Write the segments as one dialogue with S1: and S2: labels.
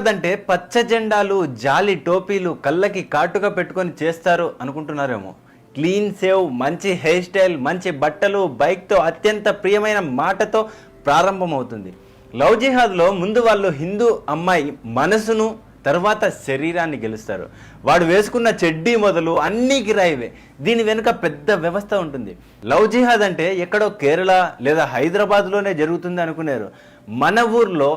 S1: కాదంటే అంటే పచ్చ జెండాలు జాలి టోపీలు కళ్ళకి కాటుగా పెట్టుకొని చేస్తారు అనుకుంటున్నారేమో. క్లీన్ సేవ్ మంచి హెయిర్ స్టైల్ మంచి బట్టలు బైక్తో అత్యంత ప్రియమైన మాటతో ప్రారంభమవుతుంది. లవ్ జిహాద్లో ముందు వాళ్ళు హిందూ అమ్మాయి మనసును తర్వాత శరీరాన్ని గెలుస్తారు. వాడు వేసుకున్న చెడ్డీ మొదలు అన్నీ కిరాయివే దీని వెనుక పెద్ద వ్యవస్థ ఉంటుంది. లవ్ జిహాద్ అంటే ఎక్కడో కేరళ లేదా హైదరాబాద్లోనే జరుగుతుంది అనుకున్నారు మన ఊర్లో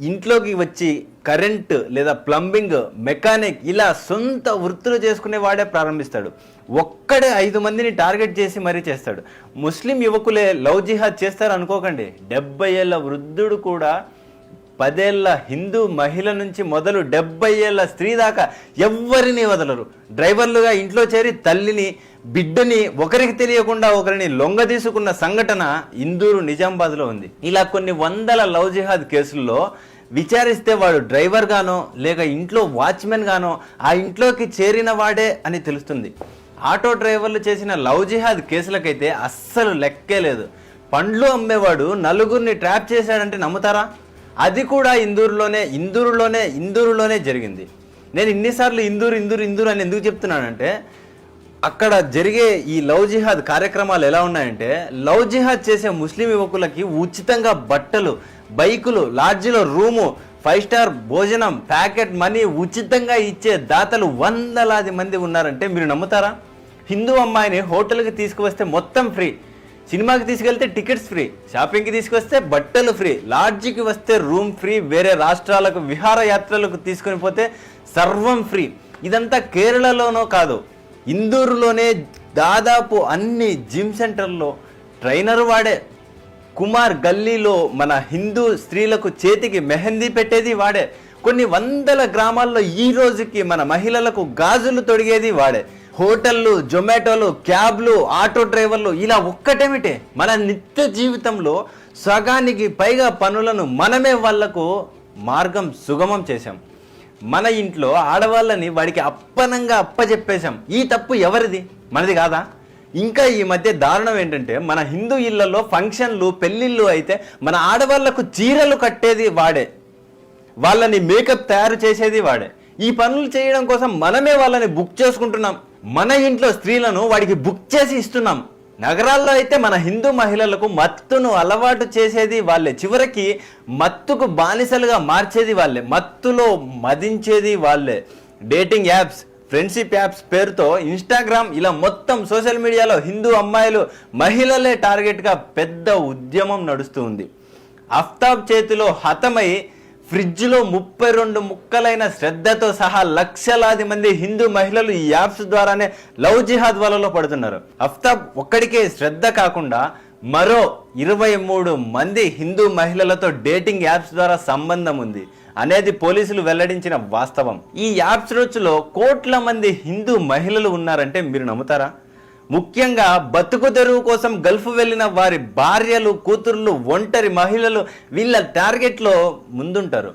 S1: ఇంట్లోకి వచ్చి కరెంట్ లేదా ప్లంబింగ్ మెకానిక్ ఇలా సొంత వృత్తులు చేసుకునే వాడే ప్రారంభిస్తాడు. ఒక్కడే ఐదు మందిని టార్గెట్ చేసి మరీ చేస్తాడు. ముస్లిం యువకులే లవ్ జిహాద్ చేస్తారు అనుకోకండి డెబ్బై ఏళ్ళ వృద్ధుడు కూడా పదేళ్ళ హిందూ మహిళ నుంచి మొదలు డెబ్బై ఏళ్ళ స్త్రీ దాకా ఎవ్వరిని వదలరు. డ్రైవర్లుగా ఇంట్లో చేరి తల్లిని బిడ్డని ఒకరికి తెలియకుండా ఒకరిని లొంగ తీసుకున్న సంఘటన ఇందూరు నిజామాబాద్లో ఉంది. ఇలా కొన్ని వందల లవ్ జిహాద్ కేసుల్లో విచారిస్తే వాడు డ్రైవర్ గానో లేక ఇంట్లో వాచ్మెన్ గానో ఆ ఇంట్లోకి చేరిన వాడే అని తెలుస్తుంది. ఆటో డ్రైవర్లు చేసిన లవ్ జిహాద్ కేసులకైతే అస్సలు లెక్కే లేదు. పండ్లు అమ్మేవాడు నలుగురిని ట్రాప్ చేశాడంటే నమ్ముతారా? అది కూడా ఇందూరులోనే ఇందూరులోనే ఇందూరులోనే జరిగింది. నేను ఇన్నిసార్లు ఇందూరు ఇందూరు ఇందూరు అని ఎందుకు చెప్తున్నానంటే అక్కడ జరిగే ఈ లవ్ జిహాద్ కార్యక్రమాలు ఎలా ఉన్నాయంటే లవ్ జిహాద్ చేసే ముస్లిం యువకులకి ఉచితంగా బట్టలు బైకులు లాడ్జిలో రూము ఫైవ్ స్టార్ భోజనం ప్యాకెట్ మనీ ఉచితంగా ఇచ్చే దాతలు వందలాది మంది ఉన్నారంటే మీరు నమ్ముతారా? హిందూ అమ్మాయిని హోటల్కి తీసుకువస్తే మొత్తం ఫ్రీ. సినిమాకి తీసుకెళ్తే టికెట్స్ ఫ్రీ షాపింగ్కి తీసుకొస్తే బట్టలు ఫ్రీ లాడ్జికి వస్తే రూమ్ ఫ్రీ వేరే రాష్ట్రాలకు విహారయాత్రలకు తీసుకొని పోతే సర్వం ఫ్రీ. ఇదంతా కేరళలోనో కాదు ఇందూరులోనే దాదాపు అన్ని జిమ్ సెంటర్లో ట్రైనర్ వాడే. కుమార్ గల్లీలో మన హిందూ స్త్రీలకు చేతికి మెహందీ పెట్టేది వాడే. కొన్ని వందల గ్రామాల్లో ఈ రోజుకి మన మహిళలకు గాజులు తొడిగేది వాడే. హోటళ్ళు జొమాటోలు క్యాబ్లు ఆటో డ్రైవర్లు ఇలా ఒక్కటేమిటే? మన నిత్య జీవితంలో సగానికి పైగా పనులను మనమే వాళ్ళకు మార్గం సుగమం చేశాం. మన ఇంట్లో ఆడవాళ్ళని వాడికి అప్పనంగా అప్పచెప్పేశాం ఈ తప్పు ఎవరిది? మనది కాదా? ఇంకా ఈ మధ్య దారుణం ఏంటంటే మన హిందూ ఇళ్ళలో ఫంక్షన్లు పెళ్ళిళ్ళు అయితే మన ఆడవాళ్ళకు చీరలు కట్టేది వాడే. వాళ్ళని మేకప్ తయారు చేసేది వాడే. ఈ పనులు చేయడం కోసం మనమే వాళ్ళని బుక్ చేసుకుంటున్నాం. మన ఇంట్లో స్త్రీలను వాడికి బుక్ చేసి ఇస్తున్నాం. నగరాల్లో అయితే మన హిందూ మహిళలకు మత్తును అలవాటు చేసేది వాళ్ళే. చివరికి మత్తుకు బానిసలుగా మార్చేది వాళ్ళే. మత్తులో మదించేది వాళ్ళే. డేటింగ్ యాప్స్ ఫ్రెండ్షిప్ యాప్స్ పేరుతో ఇన్స్టాగ్రామ్ ఇలా మొత్తం సోషల్ మీడియాలో హిందూ అమ్మాయిలు మహిళలే టార్గెట్గా పెద్ద ఉద్యమం నడుస్తుంది అఫ్తాబ్ చేతిలో హతమై ఫ్రిడ్జ్లో ముప్పై రెండు ముక్కలైన శ్రద్ధతో సహా లక్షలాది మంది హిందూ మహిళలు ఈ యాప్స్ ద్వారానే లవ్ జిహాద్ వలలో పడుతున్నారు. అఫ్తాబ్ ఒక్కడికే శ్రద్ధ కాకుండా మరో ఇరవై మూడు మంది హిందూ మహిళలతో డేటింగ్ యాప్స్ ద్వారా సంబంధం ఉంది. అనేది పోలీసులు వెల్లడించిన వాస్తవం. ఈ యాప్స్ రోజులో కోట్ల మంది హిందూ మహిళలు ఉన్నారంటే మీరు నమ్ముతారా? ముఖ్యంగా బతుకు తెరువు కోసం గల్ఫ్ వెళ్ళిన వారి భార్యలు కూతుర్లు ఒంటరి మహిళలు వీళ్ళ టార్గెట్లో ముందుంటారు.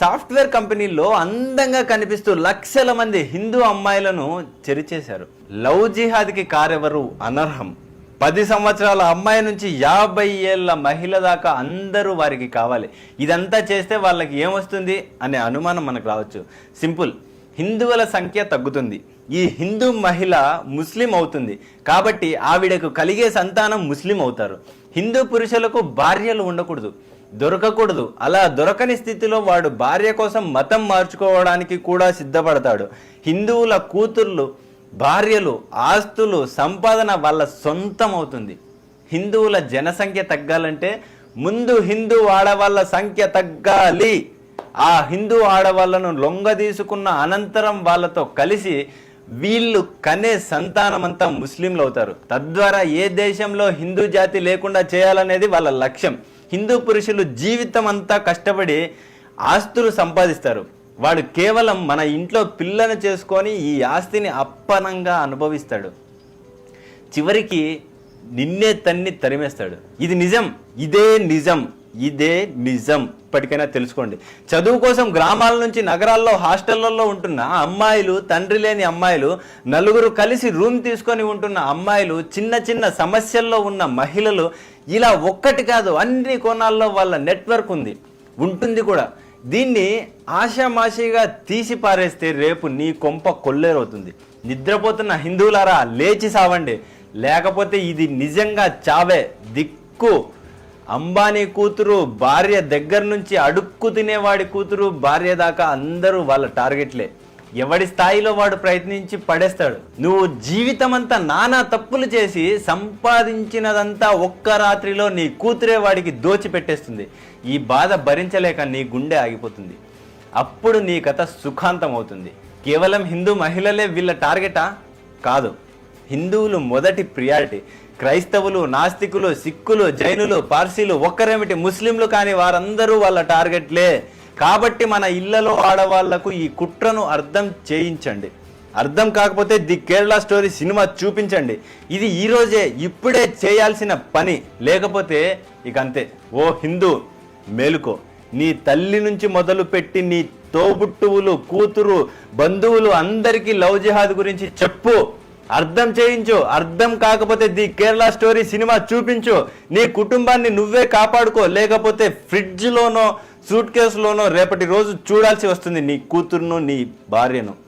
S1: సాఫ్ట్వేర్ కంపెనీల్లో అందంగా కనిపిస్తూ లక్షల మంది హిందూ అమ్మాయిలను చెరిచేశారు. లవ్ జిహాద్కి కారెవరు? అనర్హం. పది సంవత్సరాల అమ్మాయి నుంచి యాభై ఏళ్ళ మహిళ దాకా అందరూ వారికి కావాలి. ఇదంతా చేస్తే వాళ్ళకి ఏమొస్తుంది? అనే అనుమానం మనకు రావచ్చు. సింపుల్. హిందువుల సంఖ్య తగ్గుతుంది. ఈ హిందూ మహిళ ముస్లిం అవుతుంది. కాబట్టి ఆవిడకు కలిగే సంతానం ముస్లిం అవుతారు. హిందూ పురుషులకు భార్యలు ఉండకూడదు. దొరకకూడదు. అలా దొరకని స్థితిలో వాడు భార్య కోసం మతం మార్చుకోవడానికి కూడా సిద్ధపడతాడు. హిందువుల కూతుర్లు భార్యలు ఆస్తులు సంపాదన వాళ్ళ సొంతం అవుతుంది. హిందువుల జనసంఖ్య తగ్గాలంటే ముందు హిందూ ఆడవాళ్ళ సంఖ్య తగ్గాలి. ఆ హిందూ ఆడవాళ్ళను లొంగదీసుకున్న అనంతరం వాళ్ళతో కలిసి వీళ్ళు కనే సంతానమంతా ముస్లింలు అవుతారు తద్వారా ఏ దేశంలో హిందూ జాతి లేకుండా చేయాలనేది వాళ్ళ లక్ష్యం. హిందూ పురుషులు జీవితం అంతా కష్టపడి ఆస్తులు సంపాదిస్తారు. వాడు కేవలం మన ఇంట్లో పిల్లను చేసుకొని ఈ ఆస్తిని అప్పనంగా అనుభవిస్తాడు. చివరికి నిన్నే తన్ని తరిమేస్తాడు. ఇది నిజం. ఇదే నిజం. ఇదే నిజం. ఇప్పటికైనా తెలుసుకోండి. చదువు కోసం గ్రామాల నుంచి నగరాల్లో హాస్టళ్ళలో ఉంటున్న అమ్మాయిలు తండ్రి లేని అమ్మాయిలు నలుగురు కలిసి రూమ్ తీసుకొని ఉంటున్న అమ్మాయిలు చిన్న చిన్న సమస్యల్లో ఉన్న మహిళలు ఇలా ఒక్కటి కాదు అన్ని కోణాల్లో వాళ్ళ నెట్వర్క్ ఉంది. ఉంటుంది కూడా. దీన్ని ఆషామాషిగా తీసి పారేస్తే రేపు నీ కొంప కొల్లేరవుతుంది. నిద్రపోతున్న హిందువులారా లేచి సావండి. లేకపోతే ఇది నిజంగా చావే. దిక్కు. అంబానీ కూతురు భార్య దగ్గర నుంచి అడుక్కు తినేవాడి కూతురు భార్య దాకా అందరూ వాళ్ళ టార్గెట్లే. ఎవడి స్థాయిలో వాడు ప్రయత్నించి పడేస్తాడు? నువ్వు జీవితం అంతా నానా తప్పులు చేసి సంపాదించినదంతా ఒక్క రాత్రిలో నీ కూతురే వాడికి దోచిపెట్టేస్తుంది ఈ బాధ భరించలేక నీ గుండె ఆగిపోతుంది. అప్పుడు నీ కథ సుఖాంతం అవుతుంది. కేవలం హిందూ మహిళలే వీళ్ళ టార్గెటా? కాదు. హిందువులు మొదటి ప్రియారిటీ. క్రైస్తవులు నాస్తికులు సిక్కులు జైనులు పార్సీలు ఒక్కరేమిటి? ముస్లింలు కాని వారందరూ వాళ్ళ టార్గెట్లే. కాబట్టి మన ఇళ్ళలో ఆడవాళ్ళకు ఈ కుట్రను అర్థం చేయించండి. అర్థం కాకపోతే ది కేరళ స్టోరీ సినిమా చూపించండి. ఇది ఈరోజే ఇప్పుడే చేయాల్సిన పని. లేకపోతే ఇక అంతే. ఓ హిందూ మేలుకో. నీ తల్లి నుంచి మొదలుపెట్టి నీ తోబుట్టువులు కూతురు బంధువులు అందరికీ లవ్ జిహాద్ గురించి చెప్పు. అర్థం చేయించు అర్థం కాకపోతే ది కేరళ స్టోరీ సినిమా చూపించు. నీ కుటుంబాన్ని నువ్వే కాపాడుకో లేకపోతే ఫ్రిడ్జ్లోనో సూట్ కేసులోనో రేపటి రోజు చూడాల్సి వస్తుంది నీ కూతురును నీ భార్యను.